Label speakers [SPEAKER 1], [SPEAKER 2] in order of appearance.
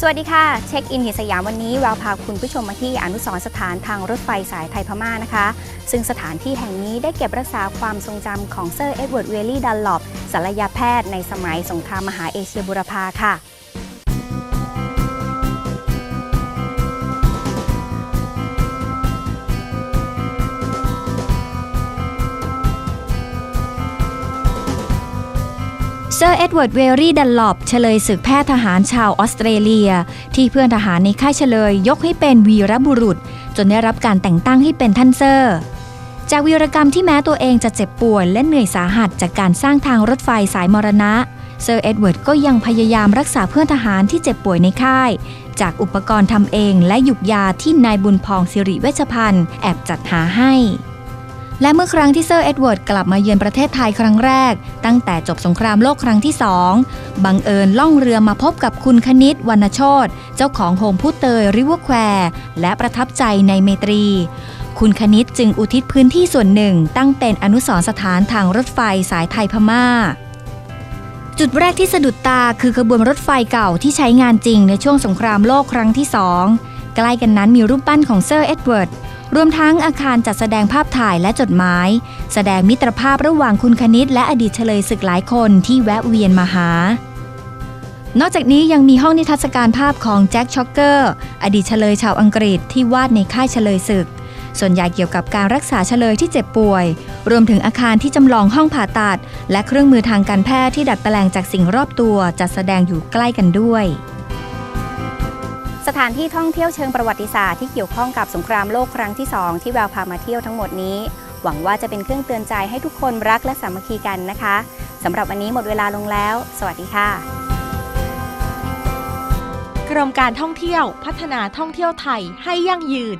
[SPEAKER 1] สวัสดีค่ะ เช็คอินเหตุสยามวันนี้เราพาคุณผู้ชมมาที่อนุสรสถานทางรถไฟสายไทยพม่านะคะ ซึ่งสถานที่แห่งนี้ได้เก็บรักษาความทรงจำของเซอร์เอ็ดเวิร์ดเวลลี่ดันลอปศัลยแพทย์ในสมัยสงครามมหาเอเชียบุรพาค่ะ
[SPEAKER 2] เซอร์เอ็ดเวิร์ดเวลลี่ดันลอปเฉลยศึกแพทย์ทหารชาวออสเตรเลีย ที่เพื่อนทหารในค่ายเฉลยยกให้เป็นวีรบุรุษ จนได้รับการแต่งตั้งให้เป็นท่านเซอร์ จากวีรกรรมที่แม้ตัวเองจะเจ็บป่วยและเหนื่อยสาหัสจากการสร้างทางรถไฟสายมรณะ เซอร์เอ็ดเวิร์ดก็ยังพยายามรักษาเพื่อนทหารที่เจ็บป่วยในค่าย จากอุปกรณ์ทำเองและหยุกยาที่นายบุญพองสิริเวชพันธ์แอบจัดหาให้ และเมื่อครั้งที่เซอร์เอ็ดเวิร์ดกลับมาเยือนประเทศไทยครั้งแรก ตั้งแต่จบสงครามโลกครั้งที่สองบังเอิญล่องเรือมาพบกับคุณคณิตวรรณโชตเจ้าของโฮมพูเตยริเวอร์แควร์และประทับใจในเมตรี คุณคณิตจึงอุทิศพื้นที่ส่วนหนึ่ง ตั้งเป็นอนุสรณ์สถานทางรถไฟสายไทยพม่าจุดแรกที่สะดุดตาคือขบวนรถไฟเก่าที่ใช้งานจริงในช่วงสงครามโลกครั้งที่สองใกล้กันนั้นมีรูปปั้นของเซอร์เอ็ดเวิร์ด รวมทั้งอาคารจัดแสดงภาพถ่ายและจดหมาย แสดงมิตรภาพระหว่างคุณคณิตและอดีตเฉลยศึกหลายคนที่แวะเวียนมาหา นอกจากนี้ยังมีห้องนิทรรศการภาพของแจ็คช็อกเกอร์ อดีตเฉลยชาวอังกฤษที่วาดในค่ายเฉลยศึก ส่วนใหญ่เกี่ยวกับการรักษาเฉลยที่เจ็บป่วย รวมถึงอาคารที่จำลองห้องผ่าตัด และเครื่องมือทางการแพทย์ที่ดัดแปลงจากสิ่งรอบตัวจัดแสดงอยู่ใกล้กันด้วย
[SPEAKER 1] สถานที่ท่องเที่ยวเชิงประวัติศาสตร์ที่เกี่ยวข้องกับสงครามโลกครั้งที่ 2 ที่แววพามาเที่ยวทั้งหมดนี้ หวังว่าจะเป็นเครื่องเตือนใจให้ทุกคนรักและสามัคคีกันนะคะสำหรับวันนี้หมดเวลาลงแล้ว สวัสดีค่ะ
[SPEAKER 3] กรมการท่องเที่ยว พัฒนาท่องเที่ยวไทยให้ยั่งยืน